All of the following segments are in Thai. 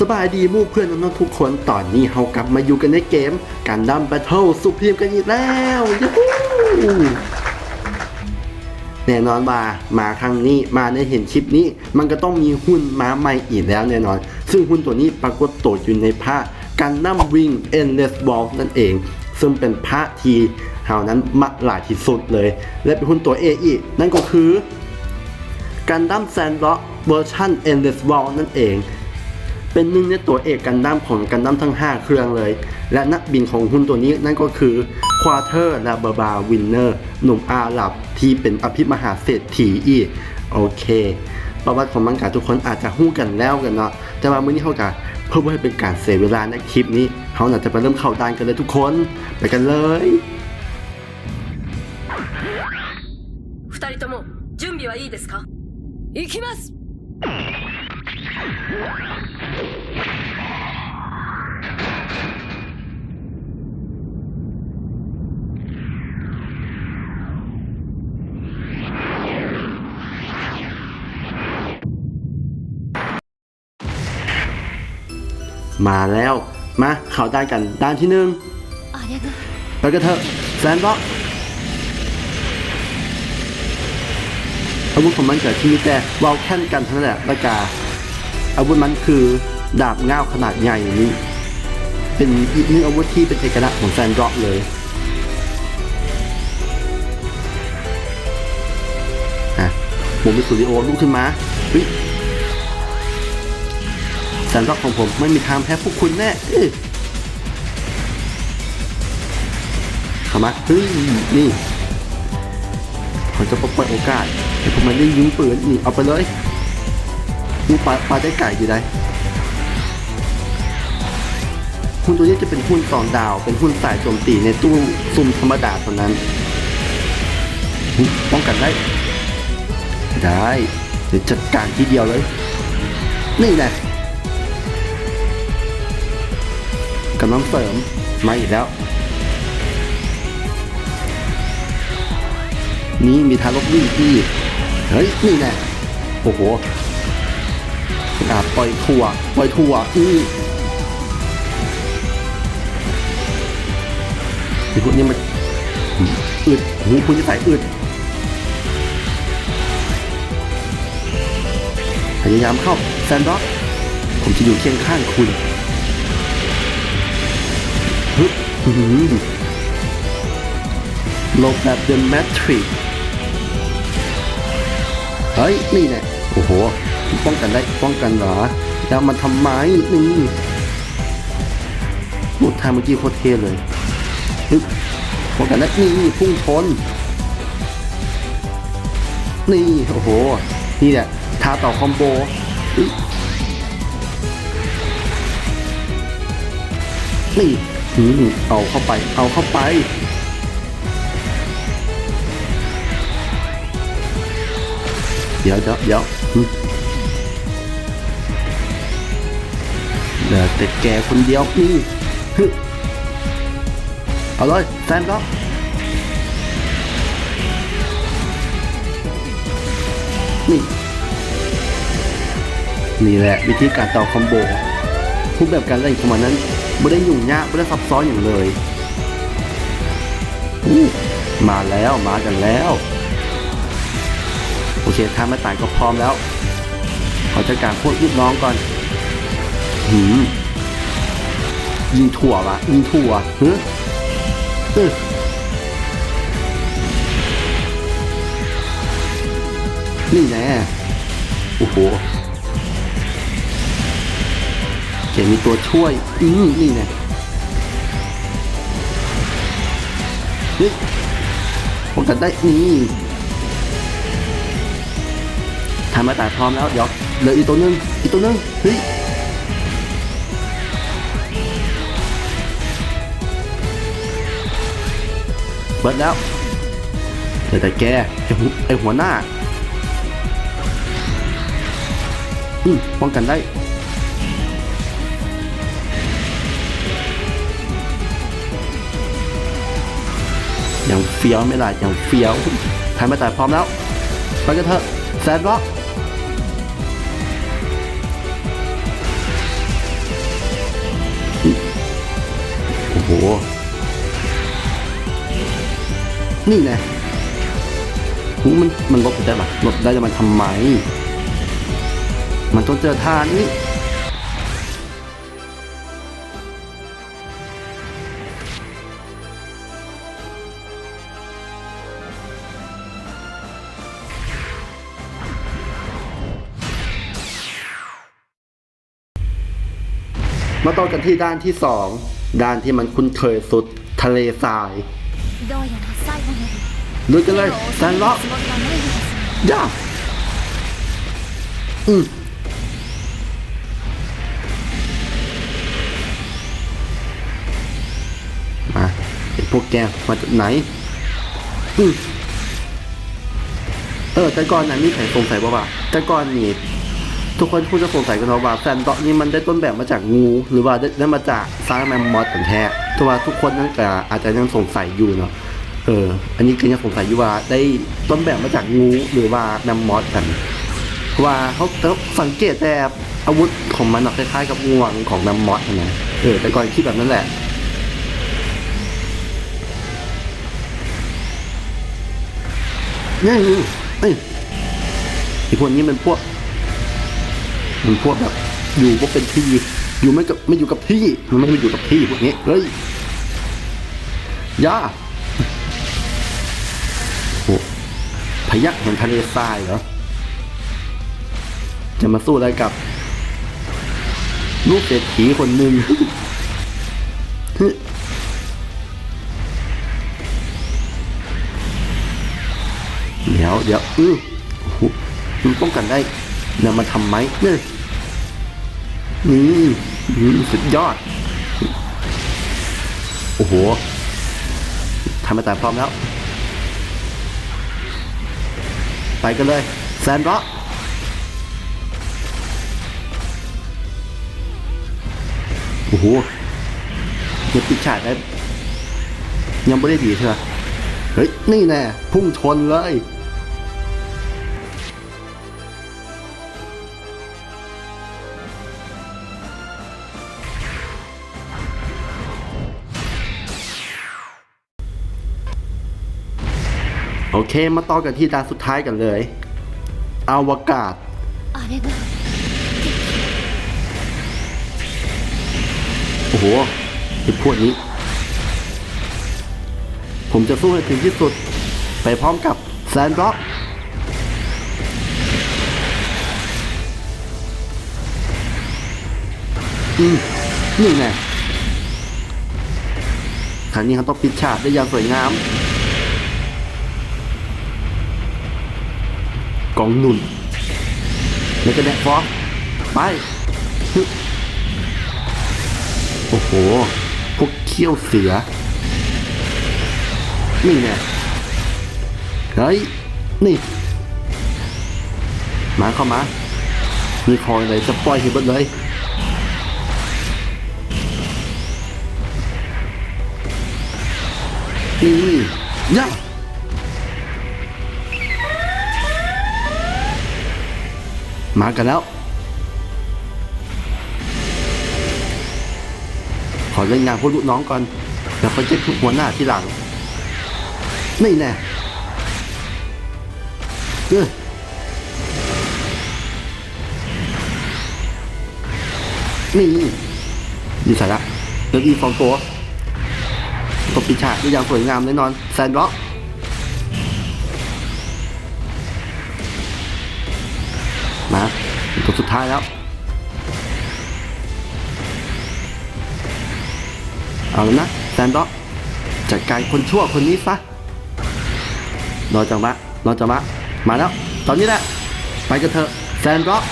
สบายดีมู่เพื่อนน้องๆทุกคนตอนนี้เรากลับมาอยู่กันในเกมการดัมแบทเทิลสุพรีมกันอีกแล้วยูฮูแน่นอนว่ามาครั้งนี้มาในเห็นคลิปนี้ มันก็ต้องมีหุ้นม้าใหม่อีกแล้วแน่นอน ซึ่งหุ้นตัวนี้ปรากฏตัวอยู่ในภาคการดัมวิงเอ็นเลสบอลนั่นเอง ซึ่งเป็นพระทีเฮานั้นมักหลายที่สุดเลย และเป็นหุ้นตัวเออีกนั่นก็คือกันดั้มแซนด์ล็อกเวอร์ชัน Endless Wall นั่นเอง เป็นหนึ่งในตัวเอกกันดั้มของกันดั้มทั้ง 5 เครื่องเลย และนักบินของหุ้นตัวนี้นั่นก็คือควาเทอร์ลาบาบาวินเนอร์หนุ่มอาหรับที่เป็นอภิมหาเศรษฐีอีกโอเค ประวัติของมังกรทุกคนอาจจะหู้กันแล้วกันเนาะแต่ว่ามื้อนี้เขาจะเพื่อให้เป็นการเสียเวลาในคลิปนี้เขาน่าจะไปเริ่มเข้าดานกันเลยทุกคน ไปกันเลย 二人とも準備はいいですか行きます มาแล้ว มาเข้าด้านกันด้านที่หนึ่งไปกันเถอะแซนบ็อกอาวุธของมันเกิดที่มีแต่วาวแค่นกันเท่านั้นแหละประกา อาวุธมันคือดาบง่าวขนาดใหญ่นี้ เป็นอีกหนึ่งอาวุธที่เป็นเอกลักษณ์ของแซนบ็อกเลยบุ๋มเป็นสตูดิโอลุกขึ้นมาเฮ้ย แซนบ็อกของผมไม่มีทางแพ้พวกคุณแน่เข้ามาเฮ้ยนี่เขาจะเปล่อยโอกาสให้พวกมันได้ยิงปืนนี่เอาไปเลยนี่ปลาปลาได้ไก่อยู่ไหนหุ้นตัวนี้จะเป็นหุ้นสองดาว เป็นหุ้นสายโจมตีในตู้ซุ่มธรรมดาเท่านั้นป้องกันได้ ได้ เดี๋ยวจัดการทีเดียวเลย นี่แหละ กำลังเสริมมาอีกแล้ว นี่มีทารกวิ่งที่ เฮ้ย นี่แน่โอ้โหอ่าปล่อยถั่วปล่อยถั่วอือไอ้พวกนี้มันอึดหูคุณจะใส่อึดพยายามเข้าแซนด์บ็อกผมจะอยู่เคียงข้างคุณ หลบแบบ The Matrix เฮ้ย นี่แน่โอ้โห ป้องกันได้ ป้องกันเหรอแล้วมันทำไมนี่พูดทางเมื่อกี้โคตรเท่เลยฮึบป้องกันได้นี่พุ่งชนนี่ โอ้โห นี่แหละทาต่อคอมโบอึ๊ นี่อืมเอาเข้าไป เอาเข้าไป เดี๋ยวเดี๋ยวเดี๋ยวเหลือแต่แกคนเดียวนี่เอาเลยแซนด็นี่ นี่แหละวิธีการต่อคอมโบ ทุกแบบการเล่นของมันนั้นไม่ได้ยุ่งยากไม่ได้ซับซ้อนอย่างเลยมาแล้วมากันแล้ว โอเคถ้าไม่ตายก็พร้อมแล้วขอจัดการพวกลูกน้องก่อนหืมยิงถั่ววะยิงถั่วเฮ้ยเฮ้ยนี่แน่โอ้โห เกมีตัวช่วย อืมนี่แน่เฮ้ยป้องกันได้นี่ทำมาแต่พร้อมแล้วเดี๋ยวเหลืออีกตัวนึง อีกตัวนึง เฮ้ยเบิดแล้วเหลือแต่แกไอไอหัวหน้า อืมป้องกันได้ อย่างเฟี้ยวไม่ได้อย่างเฟี้ยวทายมาแต่พร้อมแล้วไปกันเถอะแซนบ็อกโอ้โห นี่ไงมันมันลบได้ปะลบได้จะมันทำไม มันต้องเจอท่านี้ มาต่อกันที่ด้านที่สองด้านที่มันคุ้นเคยสุดทะเลทรายลุยกันเลยแซนล็อกย่าอืมมาไอพวกแกมาจากไหนอืมเออแต่ก่อนนะมีใครสงสัยบ่าวะแต่ก่อนนี่ ทุกคนพูดจะสงสัยกันว่าแซนด็อกนี่มันได้ต้นแบบมาจากงู หรือว่าได้ไดมาจากซากแมมมอสแท้แต่ว่าทุกคนนั่นก็อาจจะยังสงสัยอยู่เนาะเออ อันนี้ก็ยังสงสัยอยู่ว่าได้ต้นแบบมาจากงูหรือว่าแมมมอสกันเพราะว่าเขาสังเกตแต่อาวุธของมันคล้ายๆกับงวงของแมมมอสนะเออแต่ก่อนคิดแบบนั้นแหละนี่เอ้ยไอพวกนี้มันพวก มันพวกแบบอยู่พวกเป็นที่อยู่ไม่กับไม่อยู่กับที่มันไม่อยู่กับที่พวกนี้เฮ้ยย่าโอ้พยักแห่งทะเลทรายเหรอจะมาสู้อะไรกับ ลูกเศรษฐีคนหนึ่งเดี๋ยวเดี๋ยวอือมันป้องกันได้นำมาทำไหมเนี่ย นี่สุดยอด โอ้โหทำมาแต่พร้อมแล้ว ไปกันเลย แซนร็อกโอ้โหยังปิดฉากได้ยังไม่ได้ดีเถอเฮ้ย นี่แน่ พุ่งชนเลย โอเค มาต่อกันที่ตาสุดท้ายกันเลย อวกาศ โอ้โหไอ้พวกนี้ ผมจะสู้ให้ถึงที่สุด ไปพร้อมกับแซนด์บ็อกอืมนี่ไงครั้งนี้เขาต้องปิดฉากได้อย่างสวยงาม กองหนุนแล้วก็แดกฟอสไปโอ้โห พวกเขี้ยวเสือ นี่ไงเฮ้ย นี่ มาเข้ามา มีคอยเลยจะปล่อยให้บดเลยนี่ย่า มากันแล้ว ขอเล่นงานพวกลูกน้องก่อนแล้วค่อยเจ็ดหัวหน้าที่หลัง นี่แน่เออนี่ดีใส่ละเดี๋ยวอีกสองตัวตบปีฉากได้อย่างสวยงามแน่นอนแซนด็อก สุดท้ายแล้ว เอาละนะแซนด็อกจัดการคนชั่วคนนี้ซะรอจังหวะรอจังหวะมาแล้ว ตอนนี้แหละ ไปกันเถอะแซนด็อก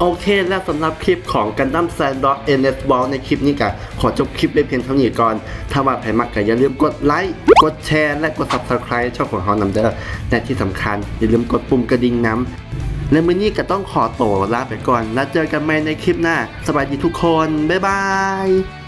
โอเคและสำหรับคลิปของกันดั้มแซนด็อกเอเนสบอลในคลิปนี้กะขอจบคลิปไว้เพียงเท่านี้ก่อน ถ้าว่าใครมักก็อย่าลืมกดไลค์กดแชร์และกด Subscribe ช่องของเฮานำเดอร์และที่สำคัญ อย่าลืมกดปุ่มกระดิ่งน้ำและมื้อนี้ก็ต้องขอตัวลาไปก่อน แล้วเจอกันใหม่ในคลิปหน้าสวัสดีทุกคน บ๊ายบาย